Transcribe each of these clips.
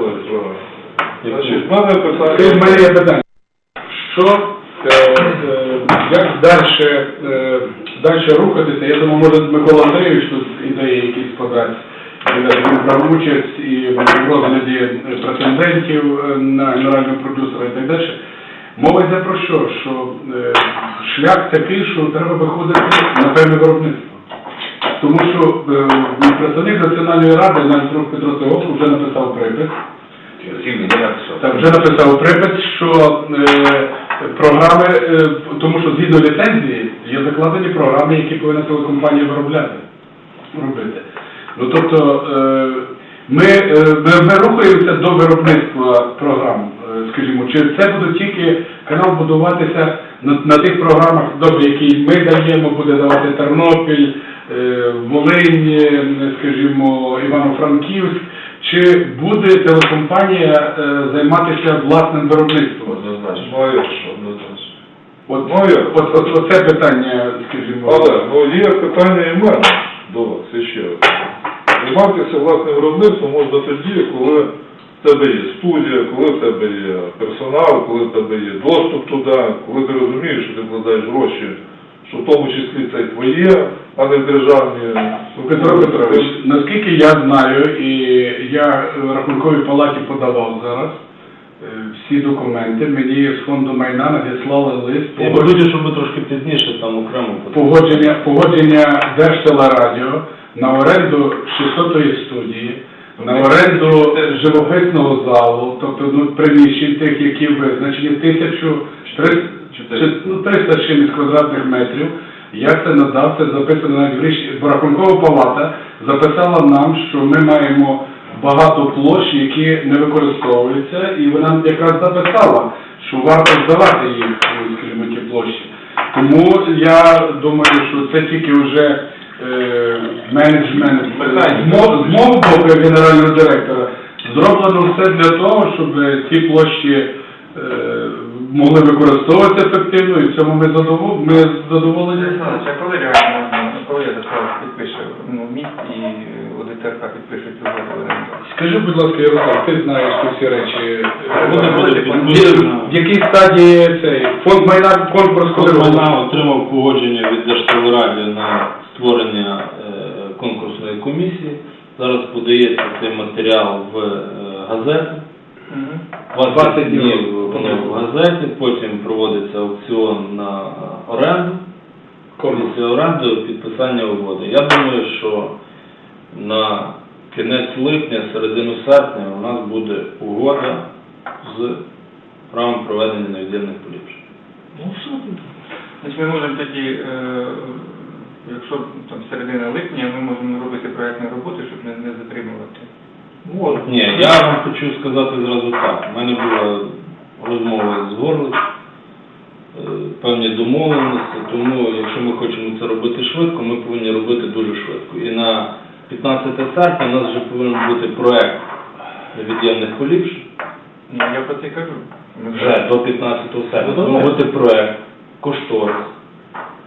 Ой, питання. Моє питання. Що, е, е, як далі, е, далі рухатися? Я думаю, може Микола Андрійович тут ідеї якісь подасть. Він брав участь і в розгляді е, претендентів е, на генерального продюсера і так далі. Мова йде про що? Що е, шлях такий, що треба виходити на певне виробництво. Тому що е, представник Національної ради, навіть Петро Петро Теофу, вже написав припис, так, вже написав припис, що е, програми, е, тому що згідно ліцензії є закладені програми, які повинна телекомпанія виробляти. Робити. Ну тобто е, ми, е, ми, ми рухаємося до виробництва програм, е, скажімо, чи це буде тільки канал будуватися на, на тих програмах, добре, які ми даємо, буде давати Тернопіль, Волинь, е, скажімо, Івано-Франківськ, чи буде телекомпанія е, займатися власним виробництвом? Однозначно. От, от, от, оце питання, скажімо. Але, ну є питання і мене до вас ще раз. Займатися власним виробництвом можна тоді, коли в тебе є студія, коли в тебе є персонал, коли в тебе є доступ туди, коли ти розумієш, що ти вкладаєш гроші, що в тому числі це твоє, а не державні. Петро Петрович, наскільки я знаю, і я в рахунковій палаті подавав зараз е, всі документи, мені з фонду майна надіслали лист Я погодження, хочу, щоб ми трошки пізніше там окремо погодження, погодження Держтелерадіо на оренду 600-ї студії, на оренду живописного залу, тобто ну, приміщень тих, які визначені, 1300 ну, 300 чимось квадратних метрів. Я це надав, це записано навіть в. Бо Рахункова палата записала нам, що ми маємо багато площ, які не використовуються, і вона якраз записала, що варто здавати їх, ну, скажімо, ті площі. Тому я думаю, що це тільки вже е, менеджмент з мого боку генерального директора. Зроблено все для того, щоб ці площі е, могли використовуватися ефективно, і в цьому ми задоволені. Ми задоволені. А коли реально можна, коли я зараз підпише ну, міст і ОДТРК підпише цю угоду? Скажи, будь ласка, Ярослав, ти знаєш ці всі речі. Буде, буде В якій стадії цей фонд майна конкурс коли Коли вона отримав погодження від Держтелераді на створення е, конкурсної комісії. Зараз подається цей матеріал в е, газету. 20 днів воно в газеті, потім проводиться аукціон на оренду, комісія оренди, підписання угоди. Я думаю, що на кінець липня, середину серпня у нас буде угода з правом проведення невід'ємних поліпшень. Ну, все. Значить, ми можемо тоді, е, якщо там середина липня, ми можемо робити проєктні роботи, щоб не, не затримувати. Ні, я вам хочу сказати зразу так. У мене була розмова з Горлич, е, певні домовленості, тому якщо ми хочемо це робити швидко, ми повинні робити дуже швидко. І на 15 серпня у нас вже повинен бути проект невід'ємних поліпшень. Ні, я про це кажу. Вже до 15 серпня. Добре. бути проект, кошторис,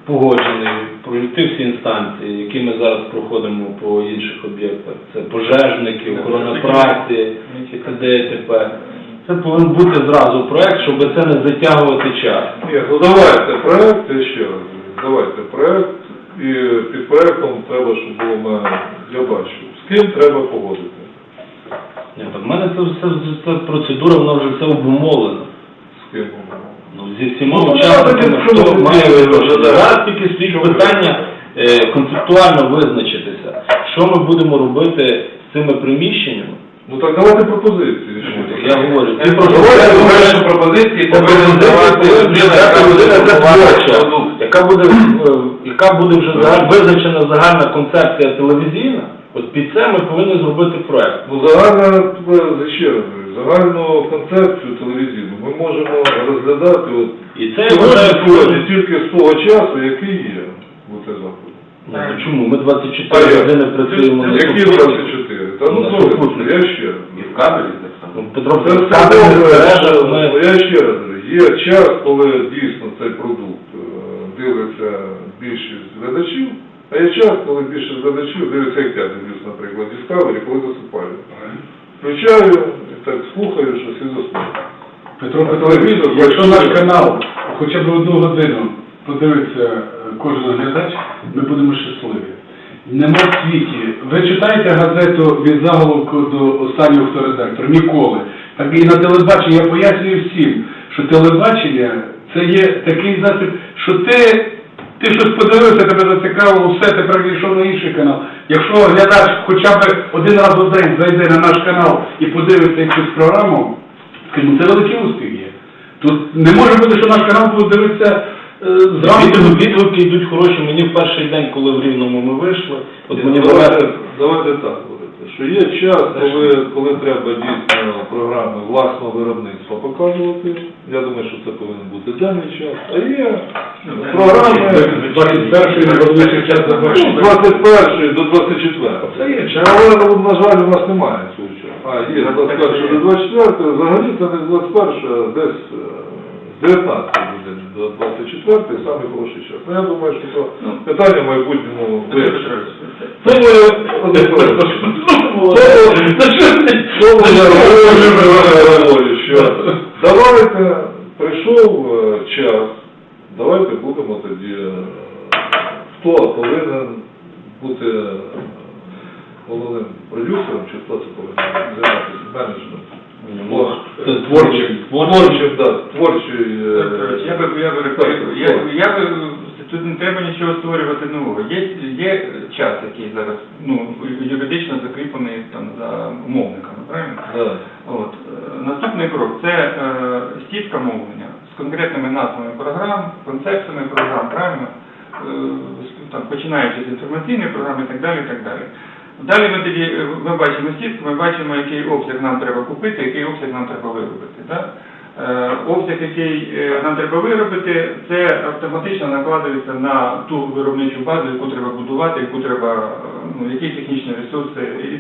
погоджений, пройти всі інстанції, які ми зараз проходимо по інших об'єктах. Це пожежники, охорона праці, і т.д. і т.п. Це повинен бути зразу проект, щоб це не затягувати час. Ні, ну давайте проект, я ще раз давайте проект, і під проектом треба, щоб було мене, я бачу, з ким треба погодити. Ні, так в мене це все це процедура, вона вже все обумовлена. Ну, зі всіма Ну, учасниками, давайте, хто має вирішити. Зараз тільки стоїть питання е, концептуально визначитися, що ми будемо робити з цими приміщеннями. Ну так давайте пропозиції. Я говорю, Давайте пропозиції, говоримо пропозиції давати яка буде творча, яка буде, е, яка буде вже зага- визначена загальна концепція телевізійна, от під це ми повинні зробити проект. Ну, загальна, е, ще раз загальну концепцію телевізійну ми можемо розглядати от, І це я сьогодні, вважаю сьогодні тільки з того часу, який є у цей заходу. Ну, чому? Ми 24 як? години працюємо на Які супутнику. 24? Та ну На слухайте, я ще раз. І в кабелі так само. Ну, Петро Це все добре, мережа, ми- ну, я ще раз говорю, є час, коли дійсно цей продукт е, дивиться більшість глядачів, а є час, коли більшість глядачів дивиться, як я дивлюсь, наприклад, Discovery, коли засипаю. Включаю і так слухаю, що всі заснуть. Петро Петрович, якщо наш канал хоча б одну годину подивиться е, кожен глядач, ми будемо щасливі. Нема в світі. Ви читаєте газету від заголовку до останнього хто редактор? Ніколи. Так і на телебаченні я пояснюю всім, що телебачення це є такий засіб, що ти, ти щось подивився, тебе зацікавило, все, ти перейшов на інший канал. Якщо глядач хоча б один раз у день зайде на наш канал і подивиться якусь програму, ну це великий успіх є. Тут не може бути, що наш канал буде дивитися е, зранку. Відгуки, йдуть хороші. Мені в перший день, коли в Рівному ми вийшли, от мені давайте, давайте так що є час, коли, коли треба дійсно програми власного виробництва показувати. Я думаю, що це повинен бути денний час. А є програми 21-й час ну, 21 до 24. Це є час. Але, ну, на жаль, у нас немає цього часу. А, є 21 до 24, взагалі це не з 21, а десь е, 19 години до 24, самий хороший час. Ну, я думаю, що це питання в майбутньому Петро вирішить. Петрович, Тому я один Тому я говорю, що? Давайте, прийшов е, час, давайте будемо тоді, е, хто повинен бути е, головним продюсером, чи хто це повинен займатися менеджментом. Творчим. Творчим, так, творчий. е, Петро Я би, я би, рекомендую. я, я би, тут не треба нічого створювати нового. Є, є час, який зараз ну, юридично закріплений там за умовниками, правильно? Да. От. е, Наступний крок це е, сітка мовлення з конкретними назвами програм, концепціями програм, правильно? Е, з- там, починаючи з інформаційної програми і так далі. І так далі. Далі ми тоді е, ми бачимо сітку, ми бачимо, який обсяг нам треба купити, який обсяг нам треба виробити. Да? Е, Обсяг, який е, нам треба виробити, це автоматично накладається на ту виробничу базу, яку треба будувати, яку треба, ну, які технічні ресурси. І,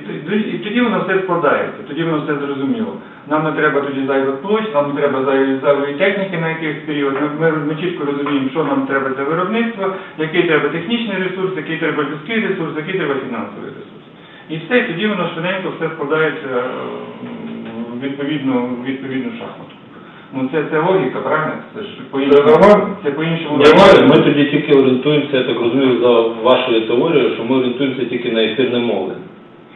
тоді- воно все складається, тоді воно все зрозуміло. Нам не треба тоді зайвих площ, нам не треба зайвої техніки на якийсь період. Ми, ми чітко розуміємо, що нам треба для виробництва, який треба технічний ресурс, який треба людський ресурс, який треба фінансовий ресурс. І все, і тоді воно швиденько все складається е, в відповідну, в відповідну шахмату. Ну це, це логіка, правильно? Це ж по-іншому. Це по-іншому. Нормально, ми тоді тільки орієнтуємося, я так розумію, за вашою теорією, що ми орієнтуємося тільки на ефірне мовлення.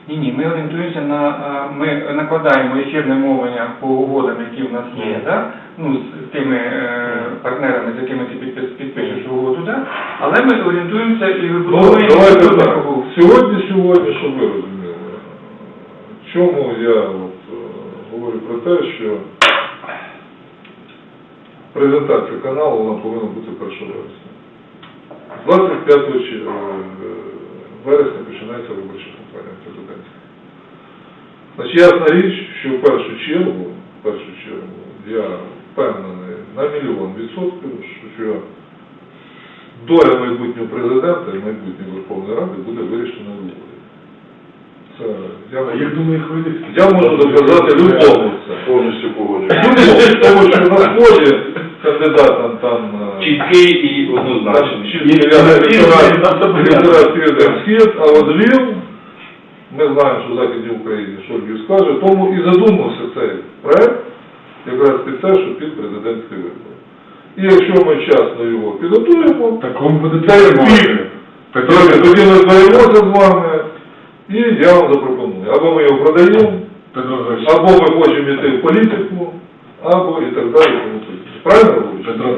Ні, ні, ми орієнтуємося на е, ми накладаємо ефірне мовлення по угодам, які в нас є, да? ну з тими е, партнерами, з якими ти підпишеш угоду, да? але ми орієнтуємося і Ну, вибудовуємо Сьогодні, сьогодні, щоб ви розуміли, чому я от, е, говорю про те, що презентація каналу вона повинна бути 1 вересня. З 25 чи- е, вересня починається виборча кампанія президентська. Значить, ясна річ, що в першу чергу, в першу чергу, я впевнений на мільйон відсотків, що доля майбутнього президента і майбутньої Верховної Ради буде вирішена в. Це я, А як думає Хмельницький? я можу доказати любому це. Повністю погоджуюсь. Любому, тому що на сході кандидатам там е, Чіткий і однозначний. схід, а от Львів, ми знаємо, що в Західній Україні, що Львів скаже, тому і задумався цей проект якраз під те, що під президентські вибори. І якщо ми вчасно його підготуємо, Такому буде Це пік. Тоді тоді ми зберемося з вами, і я вам запропоную. Або ми його продаємо, або ми хочемо йти в політику, або і так далі. Правильно? Петро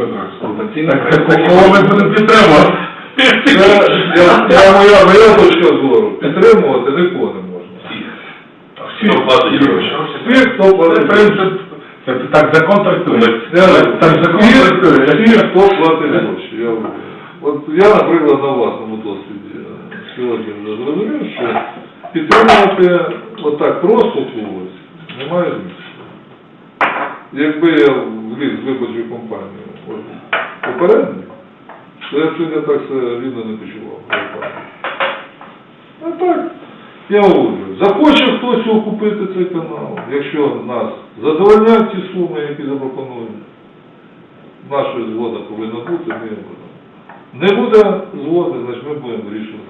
Петрович, так. Це я, моя, точка зору. Підтримувати нікого не можна. Всі Хто платить гроші? Всі, хто платить. Це так закон трактує. Так, Так закон трактує. всі, хто платить гроші. Я, от я, наприклад, на власному досвіді е, сьогодні вже зрозумів, що підтримувати отак просто когось немає змісту. Якби я вліз в виборчу компанію от, попередньо, то я б сьогодні так себе рідно не почував. А так, я говорю, захоче хтось його купити цей канал, якщо нас задовольняють ці суми, які запропонують, наша згода повинна бути, ми будемо. Не буде згоди, значить ми будемо вирішувати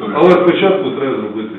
то- Але спочатку треба зробити